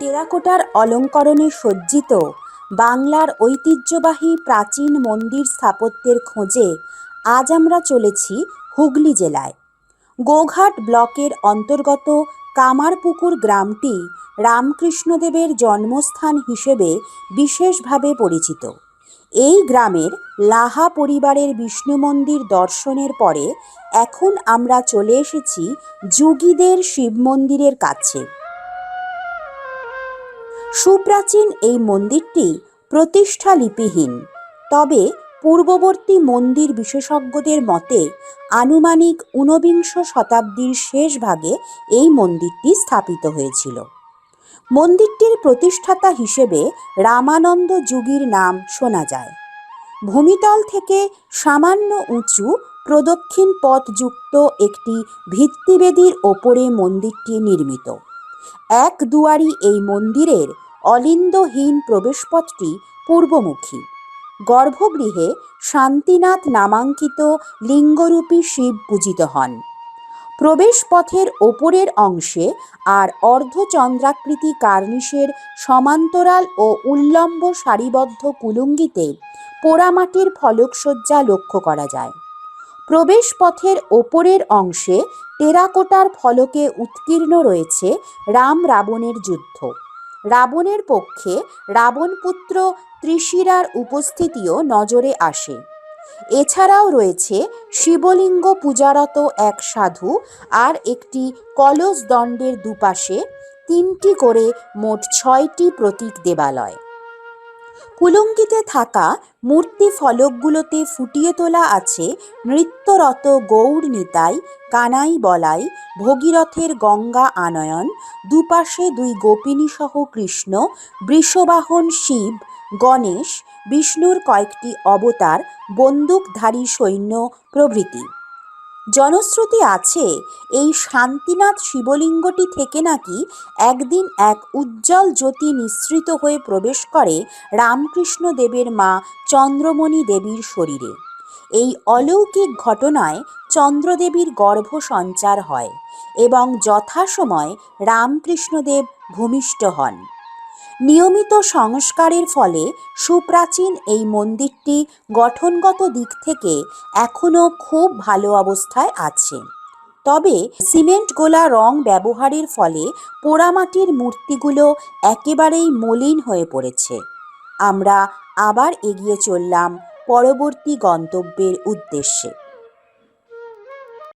টেরাকোটার অলঙ্করণে সজ্জিত বাংলার ঐতিহ্যবাহী প্রাচীন মন্দির স্থাপত্যের খোঁজে আজ আমরা চলেছি হুগলি জেলায়। গোঘাট ব্লকের অন্তর্গত কামারপুকুর গ্রামটি রামকৃষ্ণদেবের জন্মস্থান হিসেবে বিশেষভাবে পরিচিত। এই গ্রামের লাহা পরিবারের বিষ্ণু মন্দির দর্শনের পরে এখন আমরা চলে এসেছি যুগীদের শিব মন্দিরের কাছে। সুপ্রাচীন এই মন্দিরটি প্রতিষ্ঠা লিপিহীন। তবে পূর্ববর্তী মন্দির বিশেষজ্ঞদের মতে, আনুমানিক ঊনবিংশ শতাব্দীর শেষ ভাগে এই মন্দিরটি স্থাপিত হয়েছিল। মন্দিরটির প্রতিষ্ঠাতা হিসেবে রামানন্দ যুগীর নাম শোনা যায়। ভূমিতল থেকে সামান্য উঁচু, প্রদক্ষিণ পথযুক্ত একটি ভিত্তিবেদির ওপরে মন্দিরটি নির্মিত। এক দুয়ারি এই মন্দিরের অলিন্দহীন প্রবেশপথটি পূর্বমুখী। গর্ভগৃহে শান্তিনাথ নামাঙ্কিত লিঙ্গরূপী শিব পূজিত হন। প্রবেশপথের ওপরের অংশে আর অর্ধচন্দ্রাকৃতি কার্নিশের সমান্তরাল ও উল্লম্ব সারিবদ্ধ কুলুঙ্গিতে পোড়ামাটির ফলকসজ্জা লক্ষ্য করা যায়। প্রবেশপথের ওপরের অংশে টেরাকোটার ফলকে উৎকীর্ণ রয়েছে রাম রাবণের যুদ্ধ। রাবণের পক্ষে রাবণপুত্র ত্রিশিরার উপস্থিতিও নজরে আসে। এছাড়াও রয়েছে শিবলিঙ্গ পূজারত এক সাধু আর একটি কলস দণ্ডের দুপাশে তিনটি করে মোট ছয়টি প্রতীক দেবালয়। কুলুঙ্গিতে থাকা মূর্তি ফলকগুলোতে ফুটিয়ে তোলা আছে নৃত্যরত গৌর নিতাই, কানাই বলাই, ভগীরথের গঙ্গা আনয়ন, দুপাশে দুই গোপিনী সহ কৃষ্ণ, বৃষবাহন শিব, গণেশ, বিষ্ণুর কয়েকটি অবতার, বন্দুকধারী সৈন্য প্রভৃতি। জনশ্রুতি আছে, এই শান্তিনাথ শিবলিঙ্গটি থেকে নাকি একদিন এক উজ্জ্বল জ্যোতি নিঃসৃত হয়ে প্রবেশ করে রামকৃষ্ণ দেবের মা চন্দ্রমণি দেবীর শরীরে। এই অলৌকিক ঘটনায় চন্দ্রদেবীর গর্ভ সঞ্চার হয় এবং যথাসময় রামকৃষ্ণদেব ভূমিষ্ঠ হন। নিয়মিত সংস্কারের ফলে সুপ্রাচীন এই মন্দিরটি গঠনগত দিক থেকে এখনও খুব ভালো অবস্থায় আছে। তবে সিমেন্ট গোলা রং ব্যবহারের ফলে পোড়ামাটির মূর্তিগুলো একেবারেই মলিন হয়ে পড়েছে। আমরা আবার এগিয়ে চললাম পরবর্তী গন্তব্যের উদ্দেশ্যে।